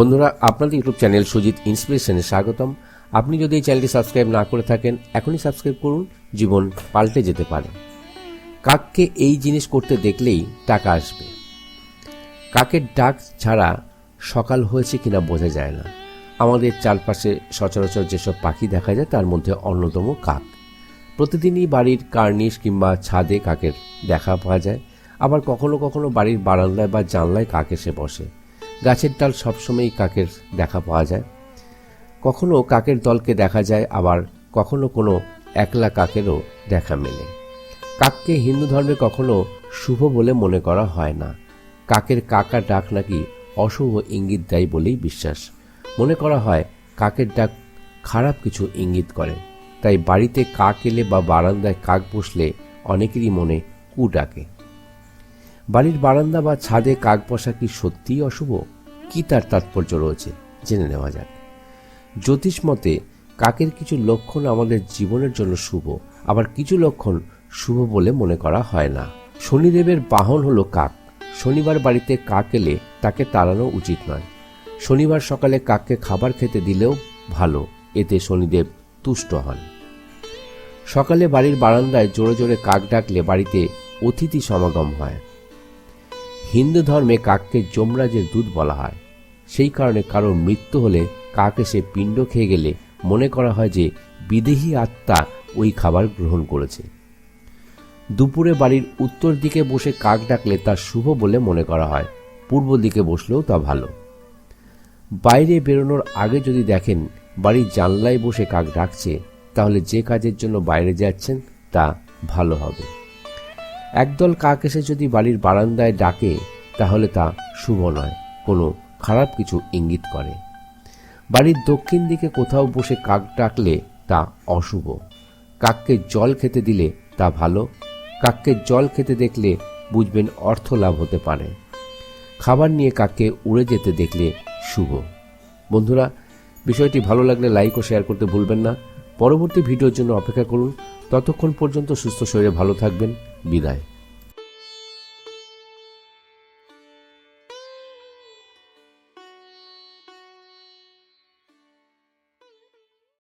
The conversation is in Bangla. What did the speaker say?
বন্ধুরা, আপনাদের ইউটিউব চ্যানেল সুজিত ইন্সপিরেশনে স্বাগতম। আপনি যদি এই চ্যানেলটি সাবস্ক্রাইব না করে থাকেন, এখনই সাবস্ক্রাইব করুন, জীবন পাল্টে যেতে পারে। কাককে এই জিনিস করতে দেখলেই টাকা আসবে। কাকের ডাক ছাড়া সকাল হয়েছে কিনা বোঝা যায় না। আমাদের চারপাশে সচরাচর যেসব পাখি দেখা যায়, তার মধ্যে অন্যতম কাক। প্রতিদিনই বাড়ির কার্নিশ কিংবা ছাদে কাকের দেখা পাওয়া যায়। আবার কখনো কখনো বাড়ির বারান্দায় বা জানলায় কাক এসে বসে। গাছের ডাল সবসময়ই কাকের দেখা পাওয়া যায়। কখনো কাকের দলকে দেখা যায়, আবার কখনো কোনো একলা কাকেরও দেখা মেলে। কাককে হিন্দু ধর্মে কখনো শুভ বলে মনে করা হয় না। কাকের কাকা ডাক নাকি অশুভ ইঙ্গিত দেয় বলেই বিশ্বাস। মনে করা হয়, কাকের ডাক খারাপ কিছু ইঙ্গিত করে। তাই বাড়িতে কাক এলে বা বারান্দায় কাক বসলে অনেকেরই মনে কু ডাকে। বাড়ির বারান্দা বা ছাদে কাক বসা কি সত্যিই অশুভ? কি তার তাৎপর্য রয়েছে? জেনে নেওয়া যাক। জ্যোতিষ মতে, কাকের কিছু লক্ষণ আমাদের জীবনের জন্য শুভ, আবার কিছু লক্ষণ শুভ বলে মনে করা হয় না। শনিদেবের বাহন হলো কাক। শনিবার বাড়িতে কাক এলে তাকে তাড়ানো উচিত নয়। শনিবার সকালে কাককে খাবার খেতে দিলেও ভালো, এতে শনিদেব তুষ্ট হন। সকালে বাড়ির বারান্দায় জোরে জোরে কাক ডাকলে বাড়িতে অতিথি সমাগম হয়। হিন্দু ধর্মে কাককে যমরাজের দুধ বলা হয়। সেই কারণে কারোর মৃত্যু হলে কাক এসে পিণ্ড খেয়ে গেলে মনে করা হয় যে বিদেহী আত্মা ওই খাবার গ্রহণ করেছে। দুপুরে বাড়ির উত্তর দিকে বসে কাক ডাকলে তা শুভ বলে মনে করা হয়। পূর্ব দিকে বসলেও তা ভালো। বাইরে বেরোনোর আগে যদি দেখেন বাড়ির জানলায় বসে কাক ডাকছে, তাহলে যে কাজের জন্য বাইরে যাচ্ছেন তা ভালো হবে। একদল কাক এসে যদি বাড়ির বারান্দায় ডাকে, তাহলে তা শুভ নয়, কোনো খারাপ কিছু ইঙ্গিত করে। বাড়ির দক্ষিণ দিকে কোথাও বসে কাক ডাকলে তা অশুভ। কাককে জল খেতে দিলে তা ভালো। কাককে জল খেতে দেখলে বুঝবেন অর্থ লাভ হতে পারে। খাবার নিয়ে কাককে উড়ে যেতে দেখলে শুভ। বন্ধুরা, বিষয়টি ভালো লাগলে লাইক ও শেয়ার করতে ভুলবেন না। পরবর্তী ভিডিওর জন্য অপেক্ষা করুন। ততক্ষণ পর্যন্ত সুস্থ শরীরে ভালো থাকবেন। বিদায়।